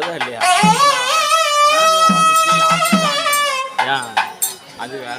ஓடுதா இல்லையா? அது வேற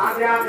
ஆகியார்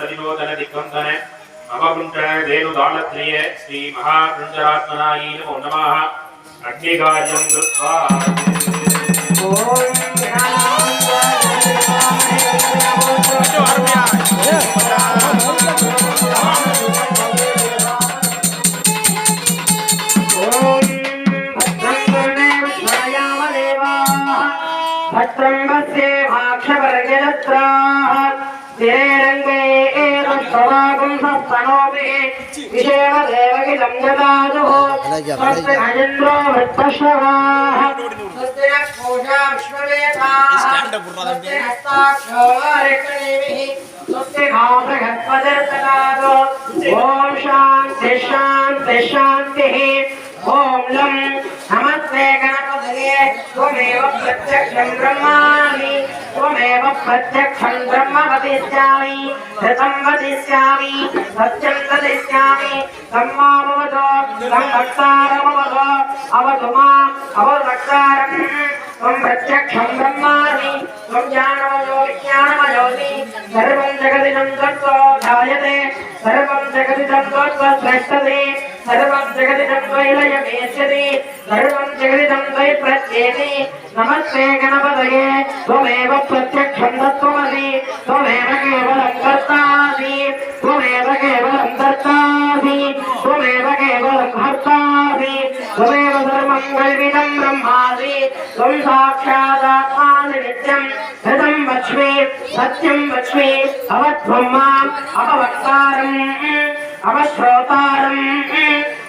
ప్రతిదాన సరిరోదన దిగ్బంధన అవగుంఠన ధేనుదాళత్రియ శ్రీ మహాకృంజరాత్మనాయీ నమో నమః అగ్నికార్యం కృత్వా ఓం శాంతి శాంతి శాంతి ఓం లం నమస్తే గణపతయే త్వమేవ ప్రత్యక్షం బ్రహ్మాసి త్వమేవ ప్రత్యక్షం బ్రహ్మ వదిష్యామి ధృతం వదిష్యామి సత్యం వదిష్యామి సమ్మామవదో సంవత్సారమవదో అవతు మాం అవవత్సారం త్వం ప్రత్యక్షం బ్రహ్మాసి కల్విదం బ్రహ్మాసి త్వం సాక్షాదాత్మాని నిత్యం హృదం వక్ష్మి సత్యం వక్ష్మి అవత్వం మాం అవవక్తారం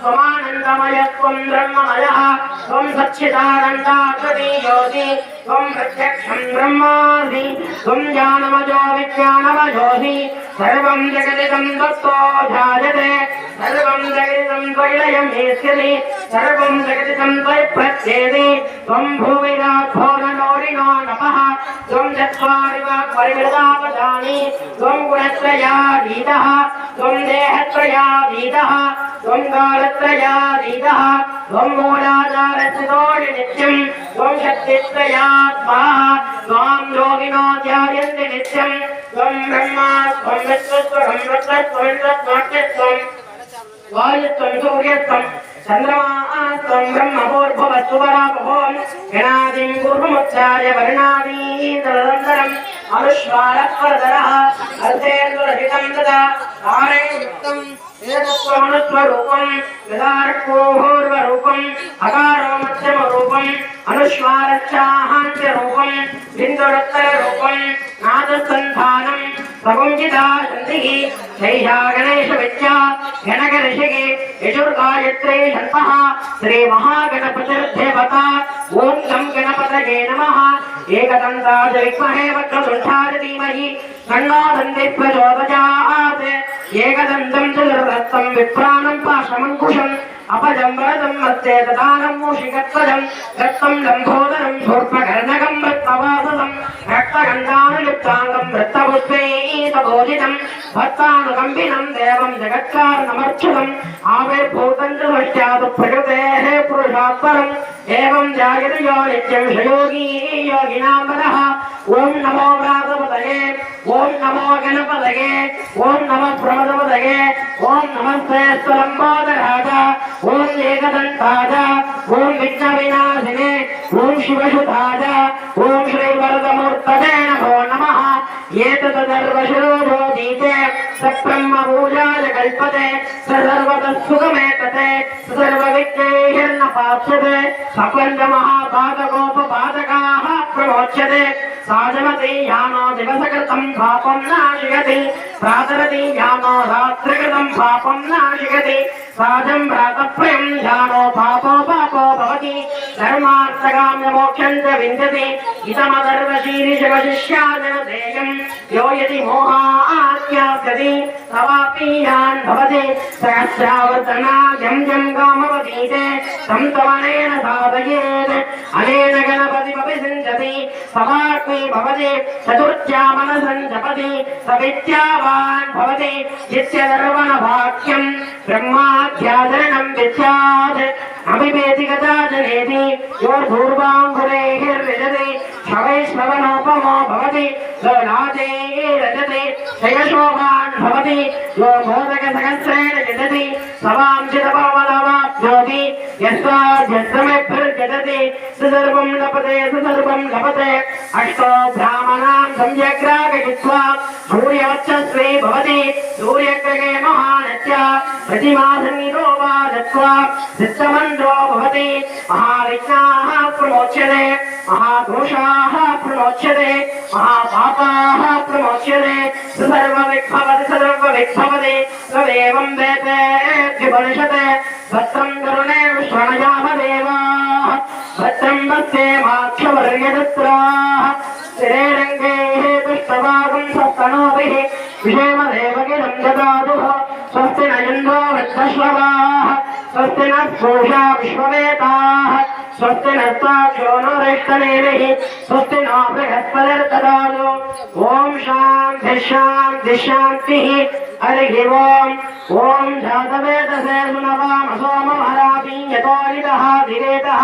त्वमानन्दमय त्वम् ब्रह्ममयः त्वम् सच्चिदानन्दाग्रदीयोऽसि त्वम् प्रत्यक्षम् ब्रह्मासि సర్వం జగతితం త్వయలయమేశ్వరి సర్వం జగతితం త్వయపచ్చేది త్వం భూమి రాఘోరనోరిణో నమః త్వం చత్వారి వాగ్పరిమృతావధాని త్వం గుణత్రయా వీదః త్వం దేహత్రయా వీదః త్వం కాలత్రయా వీదః త్వం మూలాధారచితోడి నిత్యం త్వం శక్తిత్రయాత్మా త్వాం యోగినో నిత్యం త్వం బ్రహ్మా త్వం విశ్వత్వం రత్నత్వం రత్నాట్యత్వం ఓరిత్వం సూర్యత్వం చంద్రమాస్త్వం బ్రహ్మపూర్భవ సువరాపభోం గణాదిం పూర్వముచ్చార్య పరిణాదీతరనంతరం అనుష్వారపరదరః అర్థేర్దురహితం తదా కారణయుక్తం ఏకత్వమనుత్వరూపం విదారకోహోర్వరూపం అకారో మధ్యమరూపం అనుష్వారచ్చాహాంత్యరూపం బిందురత్తరూపం నాదసంధానం సగుంజితా శంతి శైషా గణేశ విద్యా గణగణిషికి యజుర్గాయత్రే షణ్పః శ్రీ మహాగణపతిర్దేవత ఓం గం గణపతయే నమ ఏకదంతాజ విద్మహే వక్రతుంఠాయ ధీమహి తన్నో దంతి ప్రచోదయాత్ ఏకదంతం చతుర్దత్తం విప్రాణం పాశమంకుశం అపజం వరదం మత్తే దదానం మూషికత్వజం దత్తం లంభోదరం శూర్పకర్ణకం వృత్తవాససం రక్తగంధానులిప్తాంగం వృత్తపుష్పైతభోజితం భక్తానుకంబినం దేవం జగత్కారణమర్చుతం ఆవిర్భూతం ప్రకృతే పురుషాత్పరం ఏవం జాయతి యో నిత్యం సయోగీ యోగినాం ఓం నమో వ్రాతపతయే ఓం నమో గణపదగే ఓం నమ ప్రమదపతయే ఓం నమస్తే స్వలంబోదరాజ ఓం ఏకదంతాజ ఓం విఘ్న వినాశినే ఓం శివసుధాజ ఓం శ్రీ వరదమూర్తదే నమో. నమ ఏతదర్వశిరోధోదీతే సబ్రహ్మ పూజాయ కల్పతే సర్వతః సుఖమేతతే సర్వవిఘ్నైర్న పాప్యతే సపంచ మహాభాగోపా ప్రమోచ్యతే సాజమతి యానో దివసకృతం పాపం నాశయతి ప్రాతరతి యానో రాత్రికృతం పాపం నాశయతి సాధం భ్రాతప్రియం ధ్యానో పాపో పాపో భవతి. ధర్మార్థకామ్య మోక్షం చ విందతి ఇతమదర్వశీరిశివశిష్యాజన దేయం యో యది మోహాత్యాస్యతి తవాపీయాన్ భవతి. సహస్రావర్తనాయం జం కామవతీతే తం తమనేన సాధయేత్. అనేన గణపతిమపి సించతి సమాగ్ని భవతి. చతుర్థ్యా మనసం జపతి సవిద్యావాన్ భవతి. యస్య దర్వణ వాక్యం ब्रह्माध्यादरणं विद्यात् अभिवेदिगताजनेति योर्धूर्वाङ्गुरेर्विजते शवैष्णवनोपमो भवति यो नादे रजते शयशोभान् भवति यो मोदकसहस्रेण यजति सवां चितपवनवाप्नोति यस्माद्यस्तमेभिर्जगति सुसर्वं लभते सुसर्वं लभते अष्टो ब्राह्मणां सम्यग्रागयित्वा सूर्यवक्षस्वे भवति सूर्यग्रहे महानत्य प्रतिमासन्निधो वा दत्त्वा सिद्धमन्त्रो भवति महाविघ्नाः प्रमोच्यते महादोषाः प्रमोच्यते महापापाः प्रमोच्यते सर्वविग्भवति सर्वविग्भवति तदेवं భద్రం కరుణే ప్రణయామదేవా భద్రం వస్తే మాధ్యవర్యదత్రా శరీరంగే పుష్పవాగం సప్తనోభి విజయమదేవగిరం దదాదు స్వస్తి నయందో వృద్ధశ్రవా స్వస్తి నూషా విశ్వవేతా ಸ್ವಸ್ತಿ ನಷ್ಟ ಯೋನೋ ರೈತನೇರಿ ಸ್ವಸ್ತಿ ನೋ ಬೃಹಸ್ಪತಿರ್ತದೋನು ಓಂ ಶಾಂತಿ ಶಾಂತಿ ಶಾಂತಿ ಹರಿ ಓಂ ಓಂ ಜಾತವೇದಸೇ ಸುನವಾಮ ಸೋಮ ಹರಾಮಿ ಯತೋಲಿತಃ ಧಿರೇತಃ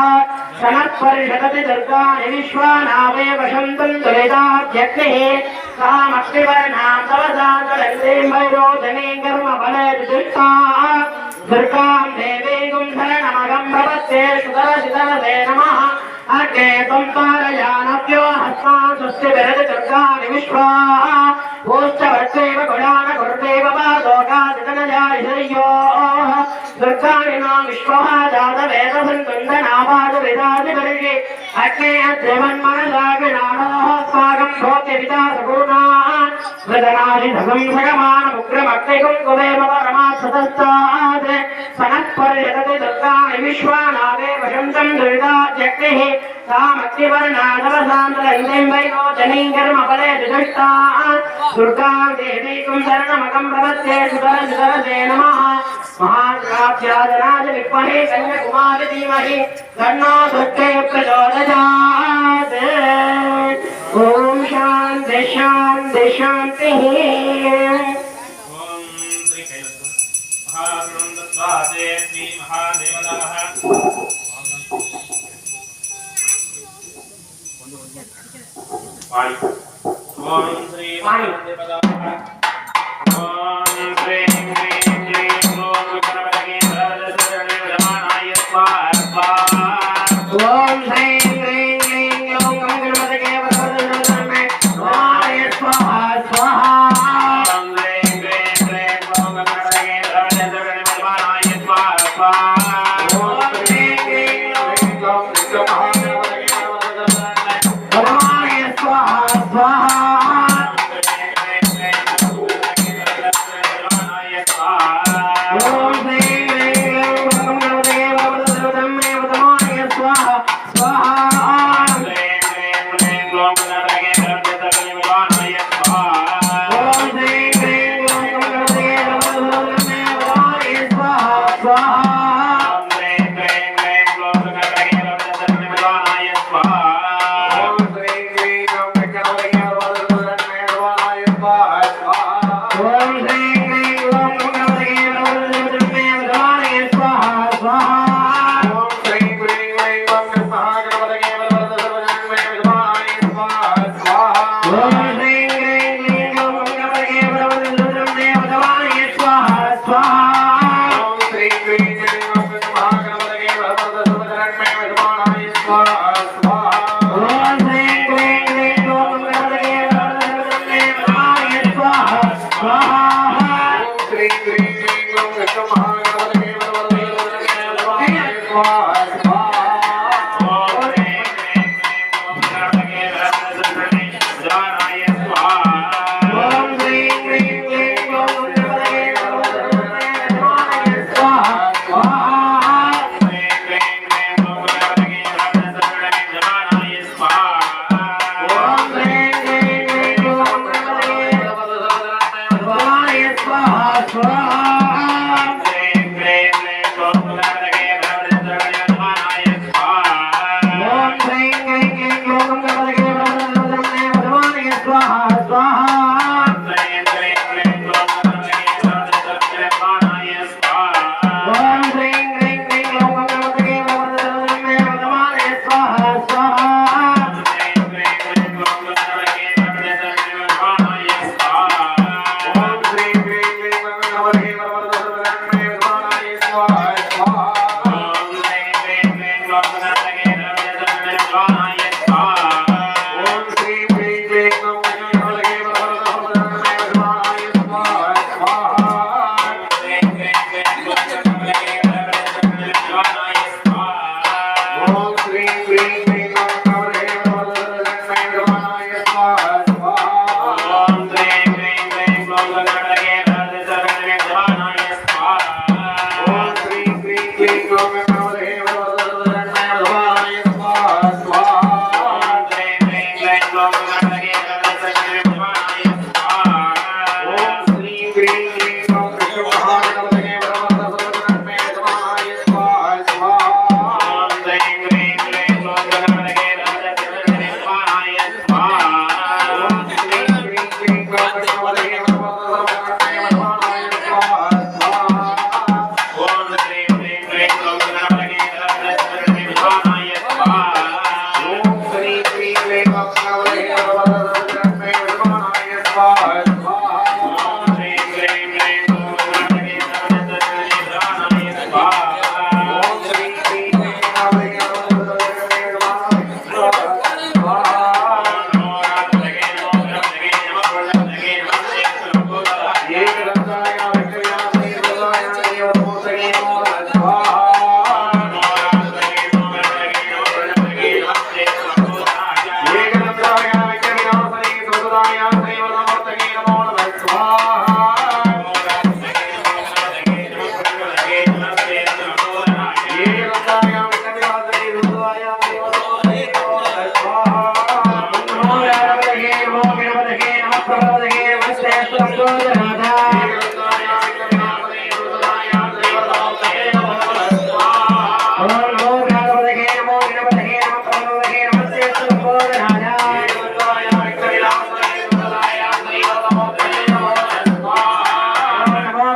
ಸನತ್ಪರ್ಷಕತಿ ದುರ್ಗಾಣಿ ವಿಶ್ವಾನಾವೇ ವಸಂತಂ ತುಲಿತಾಧ್ಯಗ್ನಿಃ ಸಾಮಕ್ತಿವರ್ಣಾಂ ತವಸಾ ತುಲಸೀಂ ವೈರೋಧನೇ ಕರ್ಮ ಫಲೇ ದುಷ್ಟಾಃ దుర్గాం దేవీ గుంధరణమగం భవత్తే సుదరసిదరదే నమః అగ్నే సంపారయానభ్యో హస్మాన్ స్వస్తి విరజ దుర్గాని విశ్వాహ. గుణాన గురుదేవ దుర్గాణినాం విశ్వః జాత వేదభృంద నామాదు విదాది పరిషి అగ్నేయ ద్రవన్మనదాగి నానాస్మాకం భోతి విదా సగుణాన్ వదనాది సగంభగమాన ఉగ్రమగ్నికం కువేమ పరమాత్సతస్తాద్ సనత్పర్యతతి దుర్గాణి విశ్వానాదే వశంతం దురిదాజ్ఞగ్నిః దుర్గా దేవీకం శరణమకం ప్రవత్తే సుతర సుతరదే నమ महाराध्याजनाज विद्महे कन्याकुमार धीमहि तन्नो दुर्गे प्रचोदयात् ॐ शान्ति शान्ति शान्तिः ॐ श्री महादेवदाः ॐ श्री